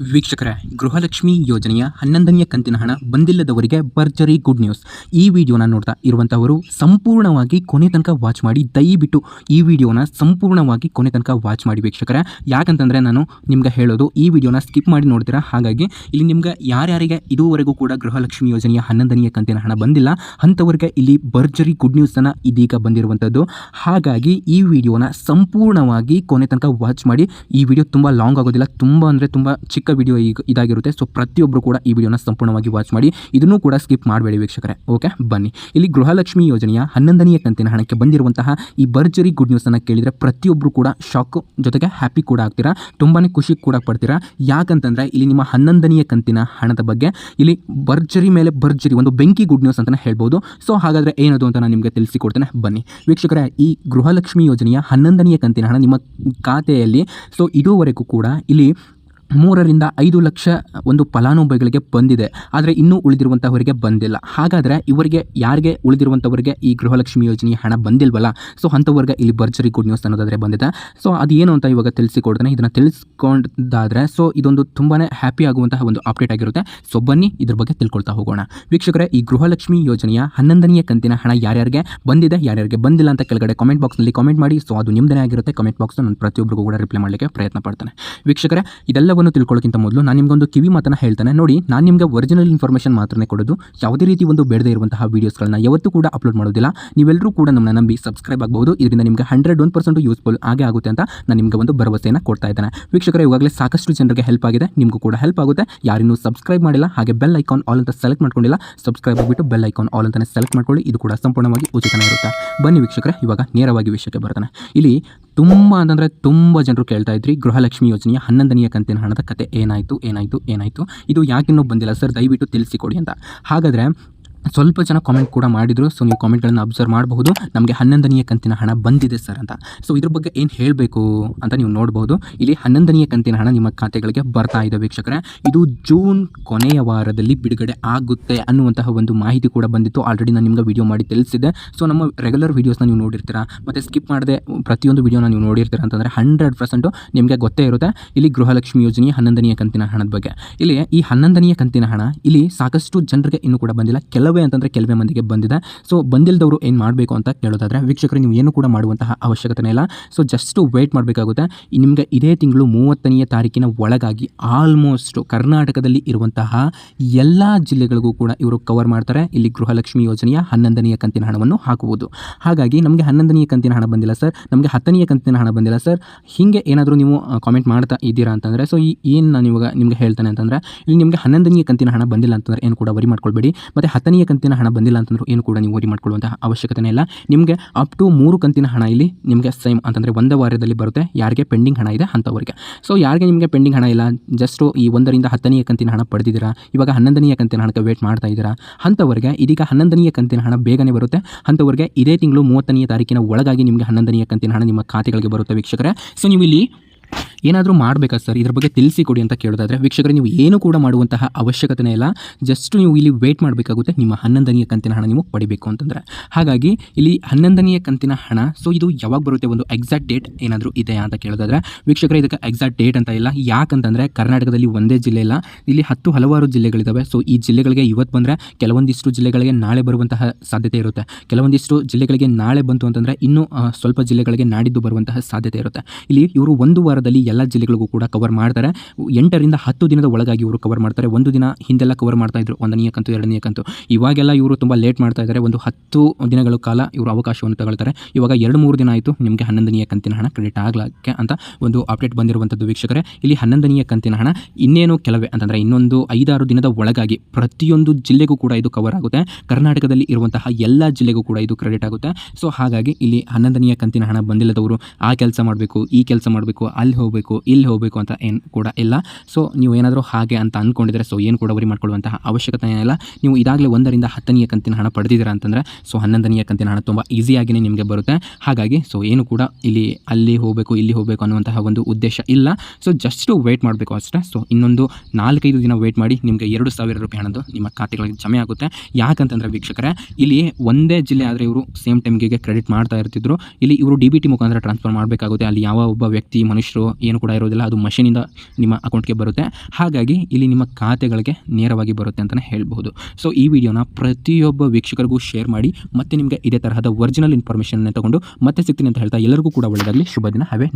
ವೀಕ್ಷಕರೇ, ಗೃಹಲಕ್ಷ್ಮಿ ಯೋಜನೆಯ ಹನ್ನೊಂದನೆಯ ಕಂತಿನ ಹಣ ಬಂದಿಲ್ಲದವರಿಗೆ ಭರ್ಜರಿ ಗುಡ್ ನ್ಯೂಸ್ ಈ ವಿಡಿಯೋನ ನೋಡ್ತಾ ಇರುವಂಥವರು ಸಂಪೂರ್ಣವಾಗಿ ಕೊನೆ ತನಕ ವಾಚ್ ಮಾಡಿ ದಯವಿಟ್ಟು ಈ ವಿಡಿಯೋನ ಸಂಪೂರ್ಣವಾಗಿ ಕೊನೆ ತನಕ ವಾಚ್ ಮಾಡಿ ವೀಕ್ಷಕರೇ. ಯಾಕಂತಂದರೆ ನಾನು ನಿಮ್ಗೆ ಹೇಳೋದು ಈ ವಿಡಿಯೋನ ಸ್ಕಿಪ್ ಮಾಡಿ ನೋಡ್ತೀರಾ? ಹಾಗಾಗಿ ಇಲ್ಲಿ ನಿಮ್ಗೆ ಯಾರ್ಯಾರಿಗೆ ಇದುವರೆಗೂ ಕೂಡ ಗೃಹಲಕ್ಷ್ಮಿ ಯೋಜನೆಯ ಹನ್ನೊಂದನೆಯ ಕಂತಿನ ಹಣ ಬಂದಿಲ್ಲ, ಅಂಥವ್ರಿಗೆ ಇಲ್ಲಿ ಭರ್ಜರಿ ಗುಡ್ ನ್ಯೂಸನ್ನು ಇದೀಗ ಬಂದಿರುವಂಥದ್ದು ಹಾಗಾಗಿ ಈ ವಿಡಿಯೋನ ಸಂಪೂರ್ಣವಾಗಿ ಕೊನೆ ತನಕ ವಾಚ್ ಮಾಡಿ. ಈ ವಿಡಿಯೋ ತುಂಬ ಲಾಂಗ್ ಆಗೋದಿಲ್ಲ, ತುಂಬ ಅಂದರೆ ತುಂಬ ಚಿಕ್ಕ ವಿಡಿಯೋ ಈಗ ಇದಾಗಿರುತ್ತೆ. ಸೊ ಪ್ರತಿಯೊಬ್ಬರು ಕೂಡ ಈ ವಿಡಿಯೋನ ಸಂಪೂರ್ಣವಾಗಿ ವಾಚ್ ಮಾಡಿ. ಇದನ್ನು ಕೂಡ ಸ್ಕಿಪ್ ಮಾಡಬೇಡಿ ವೀಕ್ಷಕರೇ. ಓಕೆ ಬನ್ನಿ. ಇಲ್ಲಿ ಗೃಹಲಕ್ಷ್ಮಿ ಯೋಜನೆಯ ಹನ್ನೊಂದನೆಯ ಕಂತಿನ ಹಣಕ್ಕೆ ಬಂದಿರುವಂತಹ ಈ ಭರ್ಜರಿ ಗುಡ್ ನ್ಯೂಸನ್ನು ಕೇಳಿದರೆ ಪ್ರತಿಯೊಬ್ಬರು ಕೂಡ ಶಾಕ್ ಜೊತೆಗೆ ಹ್ಯಾಪಿ ಕೂಡ ಆಗ್ತೀರಾ? ತುಂಬಾ ಖುಷಿ ಕೂಡ ಪಡ್ತೀರಾ? ಯಾಕಂತಂದರೆ ಇಲ್ಲಿ ನಿಮ್ಮ ಹನ್ನೊಂದನೆಯ ಕಂತಿನ ಹಣದ ಬಗ್ಗೆ ಇಲ್ಲಿ ಭರ್ಜರಿ ಮೇಲೆ ಭರ್ಜರಿ, ಒಂದು ಬೆಂಕಿ ಗುಡ್ ನ್ಯೂಸ್ ಅಂತಲೇ ಹೇಳ್ಬೋದು. ಸೊ ಹಾಗಾದರೆ ಏನದು ಅಂತ ನಾನು ನಿಮಗೆ ತಿಳಿಸಿಕೊಡ್ತೇನೆ. ಬನ್ನಿ. ವೀಕ್ಷಕರೇ, ಈ ಗೃಹಲಕ್ಷ್ಮಿ ಯೋಜನೆಯ ಹನ್ನೊಂದನೆಯ ಕಂತಿನ ಹಣ ನಿಮ್ಮ ಖಾತೆಯಲ್ಲಿ. ಸೊ ಇದುವರೆಗೂ ಕೂಡ ಇಲ್ಲಿ ಮೂರರಿಂದ ಐದು ಲಕ್ಷ ಒಂದು ಫಲಾನುಭವಿಗಳಿಗೆ ಬಂದಿದೆ. ಆದರೆ ಇನ್ನೂ ಉಳಿದಿರುವಂಥವರಿಗೆ ಬಂದಿಲ್ಲ. ಹಾಗಾದರೆ ಇವರಿಗೆ ಯಾರಿಗೆ ಉಳಿದಿರುವಂಥವರಿಗೆ ಈ ಗೃಹಲಕ್ಷ್ಮಿ ಯೋಜನೆಯ ಹಣ ಬಂದಿಲ್ವಲ್ಲ? ಸೊ ಅಂಥವ್ರಿಗೆ ಇಲ್ಲಿ ಭರ್ಜರಿ ಗುಡ್ ನ್ಯೂಸ್ ಅನ್ನೋದಾದರೆ ಬಂದಿದೆ. ಸೊ ಅದು ಏನು ಅಂತ ಇವಾಗ ತಿಳಿಸಿಕೊಡ್ತಾನೆ. ಇದನ್ನು ತಿಳಿಸ್ಕೊಂಡಾದರೆ ಸೊ ಇದೊಂದು ತುಂಬಾ ಹ್ಯಾಪಿ ಆಗುವಂತಹ ಒಂದು ಅಪ್ಡೇಟ್ ಆಗಿರುತ್ತೆ. ಸೊ ಬನ್ನಿ, ಇದ್ರ ಬಗ್ಗೆ ತಿಳ್ಕೊಳ್ತಾ ಹೋಗೋಣ. ವೀಕ್ಷಕರೇ, ಈ ಗೃಹಲಕ್ಷ್ಮಿ ಯೋಜನೆಯ ಹನ್ನೊಂದನೆಯ ಕಂತಿನ ಹಣ ಯಾರ್ಯಾರಿಗೆ ಬಂದಿದೆ, ಯಾರ್ಯಾರಿಗೆ ಬಂದಿಲ್ಲ ಅಂತ ಕೆಳಗಡೆ ಕಾಮೆಂಟ್ ಬಾಕ್ಸ್ನಲ್ಲಿ ಕಾಮೆಂಟ್ ಮಾಡಿ. ಸೊ ಅದು ನಿಮ್ಮದೇ ಆಗಿರುತ್ತೆ. ಕಾಮೆಂಟ್ ಬಾಕ್ಸ್ ನಾನು ಪ್ರತಿಯೊಬ್ಬರಿಗೂ ಕೂಡ ರಿಪ್ಲೈ ಮಾಡಲಿಕ್ಕೆ ಪ್ರಯತ್ನ ಪಡ್ತೇನೆ. ವೀಕ್ಷಕರೇ ಇದೆಲ್ಲವನ್ನು ತಿಳ್ಕೊಳ್ಳೋಕ್ಕಿಂತ ಮೊದಲು ನಾನು ನಿಮಗೊಂದು ಕಿವಿ ಮಾತನ್ನು ಹೇಳ್ತಾನೆ. ನೋಡಿ, ನಾನು ನಿಮಗೆ ಒರಿಜಿನಲ್ ಇನ್ಫಾರ್ಮೇಷನ್ ಮಾತ್ರನೇ ಕೊಡೋದು. ಯಾವುದೇ ರೀತಿ ಒಂದು ಬೇಡದೇ ಇರುವಂತಹ ವೀಡಿಯೋಸ್ಗಳನ್ನ ಯಾವತ್ತೂ ಕೂಡ ಅಪ್ಲೋಡ್ ಮಾಡೋದಿಲ್ಲ. ನೀವೆಲ್ಲರೂ ಕೂಡ ನಮ್ಮನ್ನ ನಂಬಿ ಸಬ್ಸ್ಕ್ರೈಬ್ ಆಗಬಹುದು. ಇದರಿಂದ ನಿಮಗೆ ಹಂಡ್ರೆಡ್ ಒನ್ ಪರ್ಸೆಂಟ್ ಯೂಸ್ಫುಲ್ ಆಗೇ ಆಗುತ್ತೆ ಅಂತ ನಾನು ನಿಮಗೆ ಒಂದು ಭರವಸೆಯನ್ನು ಕೊಡ್ತಾ ಇದ್ದೇನೆ. ವೀಕ್ಷಕರ, ಇವಾಗಲೇ ಸಾಕಷ್ಟು ಜನರಿಗೆ ಹೆಲ್ಪ್ ಆಗಿದೆ. ನಿಮಗೂ ಕೂಡ ಹೆಲ್ಪ್ ಆಗುತ್ತೆ. ಯಾರಿನ್ನೂ ಸಬ್ಸ್ಕ್ರೈಬ್ ಮಾಡಿಲ್ಲ, ಹಾಗೆ ಬೆಲ್ ಐಕಾನ್ ಆಲ್ ಅಂತ ಸೆಲೆಕ್ಟ್ ಮಾಡ್ಕೊಂಡಿಲ್ಲ ಸಬ್ಸ್ಕ್ರೈಬ್ ಆಗಿಬಿಟ್ಟು ಬೆಲ್ ಐಕಾನ್ ಆಲ್ ಅಂತ ಸೆಲೆಕ್ಟ್ ಮಾಡ್ಕೊಳ್ಳಿ. ಇದು ಕೂಡ ಸಂಪೂರ್ಣವಾಗಿ ಉಚಿತನೇ ಇರುತ್ತೆ. ಬನ್ನಿ ವೀಕ್ಷಕರೇ, ಇವಾಗ ನೇರವಾಗಿ ವಿಷಯಕ್ಕೆ ಬರ್ತಾನೆ. ಇಲ್ಲಿ ತುಂಬ ಅಂತಂದರೆ ತುಂಬ ಜನರು ಕೇಳ್ತಾ ಇದ್ರಿ, ಗೃಹಲಕ್ಷ್ಮಿ ಯೋಜನೆಯ ಹನ್ನೊಂದನೆಯ ಕಂತಿನ ಹಣದ ಕತೆ. ಏನಾಯಿತು ಏನಾಯಿತು ಏನಾಯಿತು? ಇದು ಯಾಕಿನ್ನೂ ಬಂದಿಲ್ಲ? ಸರ್, ದಯವಿಟ್ಟು ತಿಳಿಸಿಕೊಡಿ ಅಂತ. ಹಾಗಾದರೆ ಸ್ವಲ್ಪ ಜನ ಕಾಮೆಂಟ್ ಕೂಡ ಮಾಡಿದರು. ಸೊ ನೀವು ಕಾಮೆಂಟ್ಗಳನ್ನು ಅಬ್ಸರ್ವ್ ಮಾಡಬಹುದು. ನಮಗೆ ಹನ್ನೊಂದನೆಯ ಕಂತಿನ ಹಣ ಬಂದಿದೆ ಸರ್ ಅಂತ. ಸೊ ಇದ್ರ ಬಗ್ಗೆ ಏನು ಹೇಳಬೇಕು ಅಂತ ನೀವು ನೋಡಬಹುದು. ಇಲ್ಲಿ ಹನ್ನೊಂದನೆಯ ಕಂತಿನ ಹಣ ನಿಮ್ಮ ಖಾತೆಗಳಿಗೆ ಬರ್ತಾ ಇದೆ ವೀಕ್ಷಕರೇ. ಇದು ಜೂನ್ ಕೊನೆಯ ವಾರದಲ್ಲಿ ಬಿಡುಗಡೆ ಆಗುತ್ತೆ ಅನ್ನುವಂತಹ ಒಂದು ಮಾಹಿತಿ ಕೂಡ ಬಂದಿತ್ತು. ಆಲ್ರೆಡಿ ನಾನು ನಿಮ್ಗೆ ವಿಡಿಯೋ ಮಾಡಿ ತಿಳಿಸಿದೆ ಸೊ ನಮ್ಮ ರೆಗ್ಯುಲರ್ ವೀಡಿಯೋಸ್ನ ನೀವು ನೋಡಿರ್ತೀರಾ? ಮತ್ತು ಸ್ಕಿಪ್ ಮಾಡದೆ ಪ್ರತಿಯೊಂದು ವಿಡಿಯೋನ ನೀವು ನೋಡಿರ್ತೀರಾ ಅಂತಂದರೆ ಹಂಡ್ರೆಡ್ ಪರ್ಸೆಂಟು ನಿಮಗೆ ಗೊತ್ತೇ ಇರುತ್ತೆ. ಇಲ್ಲಿ ಗೃಹಲಕ್ಷ್ಮಿ ಯೋಜನೆ ಹನ್ನೊಂದನೆಯ ಕಂತಿನ ಹಣದ ಬಗ್ಗೆ. ಇಲ್ಲಿ ಈ ಹನ್ನೊಂದನೆಯ ಕಂತಿನ ಹಣ ಇಲ್ಲಿ ಸಾಕಷ್ಟು ಜನರಿಗೆ ಇನ್ನೂ ಕೂಡ ಬಂದಿಲ್ಲ. ಕೆಲವೇ ಅಂತಂದರೆ ಕೆಲವೇ ಮಂದಿಗೆ ಬಂದಿದೆ. ಸೊ ಬಂದಿಲ್ಲದವರು ಏನು ಮಾಡಬೇಕು ಅಂತ ಕೇಳೋದಾದರೆ, ವೀಕ್ಷಕರು ನೀವು ಏನು ಕೂಡ ಮಾಡುವಂತಹ ಅವಶ್ಯಕತೆ ಇಲ್ಲ. ಸೊ ಜಸ್ಟ್ ವೇಟ್ ಮಾಡಬೇಕಾಗುತ್ತೆ. ನಿಮಗೆ ಇದೇ ತಿಂಗಳು ಮೂವತ್ತನೆಯ ತಾರೀಕಿನ ಒಳಗಾಗಿ ಆಲ್ಮೋಸ್ಟ್ ಕರ್ನಾಟಕದಲ್ಲಿ ಇರುವಂತಹ ಎಲ್ಲ ಜಿಲ್ಲೆಗಳಿಗೂ ಕೂಡ ಇವರು ಕವರ್ ಮಾಡ್ತಾರೆ. ಇಲ್ಲಿ ಗೃಹಲಕ್ಷ್ಮಿ ಯೋಜನೆಯ ಹನ್ನೊಂದನೆಯ ಕಂತಿನ ಹಣವನ್ನು ಹಾಕುವುದು. ಹಾಗಾಗಿ ನಮಗೆ ಹನ್ನೊಂದನೆಯ ಕಂತಿನ ಹಣ ಬಂದಿಲ್ಲ ಸರ್. ನಮಗೆ ಹತ್ತನೆಯ ಕಂತಿನ ಹಣ ಬಂದಿಲ್ಲ ಸರ್. ಹೀಗೆ ಏನಾದರೂ ನೀವು ಕಾಮೆಂಟ್ ಮಾಡ್ತಾ ಇದ್ದೀರಾ ಅಂತಂದರೆ ಸೊ ಈ, ಏನು ನಾನು ಇವಾಗ ನಿಮಗೆ ಹೇಳ್ತಾನೆ ಅಂತಂದರೆ, ಇಲ್ಲಿ ನಿಮಗೆ ಹನ್ನೊಂದನೆಯ ಕಂತಿನ ಹಣ ಬಂದಿಲ್ಲ ಅಂತಂದರೆ ಏನು ಕೂಡ ವರಿ ಮಾಡ್ಕೊಳ್ಬೇಡಿ. ಮತ್ತು ಹತ್ತನೆಯ ಕಂತಿನ ಹಣ ಬಂದಿಲ್ಲ ಅಂತಂದ್ರೆ ಏನು ಕೂಡ ನೀವು ವರಿ ಮಾಡ್ಕೊಳ್ಳುವಂತಹ ಅವಶ್ಯಕತೆ ಇಲ್ಲ. ನಿಮಗೆ ಅಪ್ ಟು ಮೂರು ಕಂತಿನ ಹಣ ಇಲ್ಲಿ ನಿಮಗೆ ಸೇಮ್ ಅಂತಂದರೆ ಒಂದೇ ವಾರದಲ್ಲಿ ಬರುತ್ತೆ. ಯಾರಿಗೆ ಪೆಂಡಿಂಗ್ ಹಣ ಇದೆ ಅಂಥವರಿಗೆ. ಸೊ ಯಾರಿಗೆ ನಿಮಗೆ ಪೆಂಡಿಂಗ್ ಹಣ ಇಲ್ಲ ಜಸ್ಟು ಈ ಒಂದರಿಂದ ಹತ್ತನೆಯ ಕಂತಿನ ಹಣ ಪಡೆದಿದ್ದೀರಾ, ಇವಾಗ ಹನ್ನೊಂದನೆಯ ಕಂತಿನ ಹಣಕ್ಕೆ ವೇಟ್ ಮಾಡ್ತಾ ಇದ್ದೀರಾ, ಅಂಥವರಿಗೆ ಇದೀಗ ಹನ್ನೊಂದನೆಯ ಕಂತಿನ ಹಣ ಬೇಗನೆ ಬರುತ್ತೆ. ಅಂಥವರಿಗೆ ಇದೇ ತಿಂಗಳು ಮೂವತ್ತನೆಯ ತಾರೀಕಿನ ಒಳಗಾಗಿ ನಿಮಗೆ ಹನ್ನೊಂದನೆಯ ಕಂತಿನ ಹಣ ನಿಮ್ಮ ಖಾತೆಗಳಿಗೆ ಬರುತ್ತೆ ವೀಕ್ಷಕರೇ. ಸೊ ನೀವು ಇಲ್ಲಿ ಏನಾದರೂ ಮಾಡಬೇಕಾ ಸರ್? ಇದ್ರ ಬಗ್ಗೆ ತಿಳಿಸಿಕೊಡಿ ಅಂತ ಕೇಳೋದಾದರೆ, ವೀಕ್ಷಕರೇ, ನೀವು ಏನು ಕೂಡ ಮಾಡುವಂತಹ ಅವಶ್ಯಕತೆ ಇಲ್ಲ. ಜಸ್ಟ್ ನೀವು ಇಲ್ಲಿ ವೇಟ್ ಮಾಡಬೇಕಾಗುತ್ತೆ. ನಿಮ್ಮ ಹನ್ನೊಂದನೆಯ ಕಂತಿನ ಹಣ ನೀವು ಪಡಿಬೇಕು ಅಂತಂದರೆ. ಹಾಗಾಗಿ ಇಲ್ಲಿ ಹನ್ನೊಂದನೆಯ ಕಂತಿನ ಹಣ ಸೊ ಇದು ಯಾವಾಗ ಬರುತ್ತೆ? ಒಂದು ಎಕ್ಸಾಕ್ಟ್ ಡೇಟ್ ಏನಾದರೂ ಇದೆಯಾ ಅಂತ ಕೇಳೋದಾದರೆ, ವೀಕ್ಷಕರೇ, ಇದಕ್ಕೆ ಎಕ್ಸಾಕ್ಟ್ ಡೇಟ್ ಅಂತ ಇಲ್ಲ. ಯಾಕಂತಂದರೆ, ಕರ್ನಾಟಕದಲ್ಲಿ ಒಂದೇ ಜಿಲ್ಲೆ ಇಲ್ಲ. ಇಲ್ಲಿ ಹತ್ತು ಹಲವಾರು ಜಿಲ್ಲೆಗಳಿದ್ದಾವೆ ಸೊ ಈ ಜಿಲ್ಲೆಗಳಿಗೆ ಇವತ್ತು ಬಂದರೆ ಕೆಲವೊಂದಿಷ್ಟು ಜಿಲ್ಲೆಗಳಿಗೆ ನಾಳೆ ಬರುವಂತಹ ಸಾಧ್ಯತೆ ಇರುತ್ತೆ. ಕೆಲವೊಂದಿಷ್ಟು ಜಿಲ್ಲೆಗಳಿಗೆ ನಾಳೆ ಬಂತು ಅಂತಂದರೆ, ಇನ್ನೂ ಸ್ವಲ್ಪ ಜಿಲ್ಲೆಗಳಿಗೆ ನಾಡಿದ್ದು ಬರುವಂತಹ ಸಾಧ್ಯತೆ ಇರುತ್ತೆ. ಇಲ್ಲಿ ಇವರು ಒಂದು ವಾರದಲ್ಲಿ ಎಲ್ಲ ಜಿಲ್ಲೆಗಳಿಗೂ ಕೂಡ ಕವರ್ ಮಾಡ್ತಾರೆ. ಎಂಟರಿಂದ ಹತ್ತು ದಿನದ ಒಳಗಾಗಿ ಇವರು ಕವರ್ ಮಾಡ್ತಾರೆ. ಒಂದು ದಿನ ಹಿಂದೆಲ್ಲ ಕವರ್ ಮಾಡ್ತಾ ಇದ್ರು. ಒಂದನೆಯ ಕಂತು, ಎರಡನೇ ಕಂತು. ಇವಾಗೆಲ್ಲ ಇವರು ತುಂಬ ಲೇಟ್ ಮಾಡ್ತಾ ಇದ್ದಾರೆ. ಒಂದು ಹತ್ತು ದಿನಗಳ ಕಾಲ ಇವರು ಅವಕಾಶವನ್ನು ತಗೊಳ್ತಾರೆ. ಇವಾಗ ಎರಡು, ಮೂರು ದಿನ ಆಯಿತು. ನಿಮಗೆ ಹನ್ನೊಂದನೆಯ ಕಂತಿನ ಹಣ ಕ್ರೆಡಿಟ್ ಆಗಲಕ್ಕೆ ಅಂತ ಒಂದು ಅಪ್ಡೇಟ್ ಬಂದಿರುವಂಥದ್ದು ವೀಕ್ಷಕರೇ. ಇಲ್ಲಿ ಹನ್ನೊಂದನೆಯ ಕಂತಿನ ಹಣ ಇನ್ನೇನು ಕೆಲವೇ ಅಂತಂದರೆ ಇನ್ನೊಂದು ಐದಾರು ದಿನದ ಒಳಗಾಗಿ ಪ್ರತಿಯೊಂದು ಜಿಲ್ಲೆಗೂ ಕೂಡ ಇದು ಕವರ್ ಆಗುತ್ತೆ. ಕರ್ನಾಟಕದಲ್ಲಿ ಇರುವಂತಹ ಎಲ್ಲ ಜಿಲ್ಲೆಗೂ ಕೂಡ ಇದು ಕ್ರೆಡಿಟ್ ಆಗುತ್ತೆ. ಸೊ ಹಾಗಾಗಿ ಇಲ್ಲಿ ಹನ್ನೊಂದನೆಯ ಕಂತಿನ ಹಣ ಬಂದಿಲ್ಲದವರು ಆ ಕೆಲಸ ಮಾಡಬೇಕು, ಈ ಕೆಲಸ ಮಾಡಬೇಕು, ಅಲ್ಲಿ ಹೋಗಬೇಕು. ಇಲ್ಲಿ ಹೋಗಬೇಕು ಅಂತ ಏನು ಕೂಡ ಇಲ್ಲ. ಸೊ ನೀವು ಏನಾದರೂ ಹಾಗೆ ಅಂತ ಅಂದ್ಕೊಂಡಿದ್ರೆ ಸೊ ಏನು ಕೂಡ ವರಿ ಮಾಡ್ಕೊಳ್ಳುವಂತಹ ಅವಶ್ಯಕತೆ ಏನಿಲ್ಲ ನೀವು ಇದಾಗಲೇ ಒಂದರಿಂದ ಹತ್ತನೆಯ ಕಂತಿನ ಹಣ ಪಡೆದಿದ್ದೀರಾ ಅಂತಂದರೆ ಸೊ ಹನ್ನೊಂದನೆಯ ಕಂತಿನ ಹಣ ತುಂಬ ಈಸಿಯಾಗಿಯೇ ನಿಮಗೆ ಬರುತ್ತೆ. ಹಾಗಾಗಿ ಸೊ ಏನು ಕೂಡ ಇಲ್ಲಿ, ಅಲ್ಲಿ ಹೋಗಬೇಕು, ಇಲ್ಲಿ ಹೋಗಬೇಕು ಅನ್ನುವಂತಹ ಒಂದು ಉದ್ದೇಶ ಇಲ್ಲ. ಸೊ ಜಸ್ಟು ವೇಟ್ ಮಾಡಬೇಕು ಅಷ್ಟೇ. ಸೊ ಇನ್ನೊಂದು ನಾಲ್ಕೈದು ದಿನ ವೇಟ್ ಮಾಡಿ ನಿಮಗೆ ಎರಡು ಸಾವಿರ ರೂಪಾಯಿ ಹಣದ್ದು ನಿಮ್ಮ ಖಾತೆಗಳಿಗೆ ಜಮೆ ಆಗುತ್ತೆ. ಯಾಕಂತಂದರೆ ವೀಕ್ಷಕರೇ, ಇಲ್ಲಿ ಒಂದೇ ಜಿಲ್ಲೆ ಆದರೆ ಇವರು ಸೇಮ್ ಟೈಮ್ಗೆ ಕ್ರೆಡಿಟ್ ಮಾಡ್ತಾ ಇರ್ತಿದ್ರು. ಇಲ್ಲಿ ಇವರು ಡಿ ಬಿ ಟಿ ಮುಖಾಂತರ ಟ್ರಾನ್ಸ್ಫರ್ ಮಾಡಬೇಕಾಗುತ್ತೆ. ಅಲ್ಲಿ ಯಾವ ಒಬ್ಬ ವ್ಯಕ್ತಿ, ಮನುಷ್ಯರು ಏನು ಕೂಡ ಇರೋದಿಲ್ಲ. ಅದು ಮಷೀನಿಂದ ನಿಮ್ಮ ಅಕೌಂಟ್ಗೆ ಬರುತ್ತೆ. ಹಾಗಾಗಿ ಇಲ್ಲಿ ನಿಮ್ಮ ಖಾತೆಗಳಿಗೆ ನೇರವಾಗಿ ಬರುತ್ತೆ ಅಂತಲೇ ಹೇಳ್ಬೋದು ಸೊ ಈ ವಿಡಿಯೋನ ಪ್ರತಿಯೊಬ್ಬ ವೀಕ್ಷಕರಿಗೂ ಶೇರ್ ಮಾಡಿ, ಮತ್ತೆ ನಿಮಗೆ ಇದೇ ತರಹದ ಒರಿಜಿನಲ್ ಇನ್ಫಾರ್ಮೇಷನ್ ತಗೊಂಡು ಮತ್ತೆ ಸಿಗ್ತೀನಿ ಅಂತ ಹೇಳ್ತಾ ಎಲ್ಲರಿಗೂ ಕೂಡ ಒಳ್ಳೆಯದಾಗಲಿ ಶುಭ ದಿನ. ಹ್ಯಾವೆ